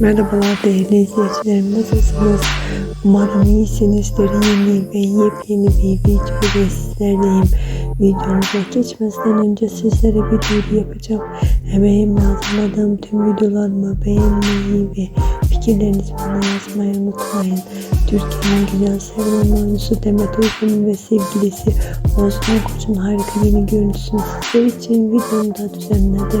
Merhabalar değerli izleyicilerim nasılsınız? Umarım iyisinizdir. Yeni ve yepyeni bir video ile sizlerleyim. Videomuza geçmeden önce sizlere bir duyuru yapacağım. Emeğimle hazırladığım tüm videolarımı beğenmeyi ve fikirlerinizi bana yazmayı unutmayın. Türkiye'nin güzel sevilen oyuncusu Demet Uygun ve sevgilisi Osman Koç'un harika yeni görüntüsünü sizler için videomda düzenledim.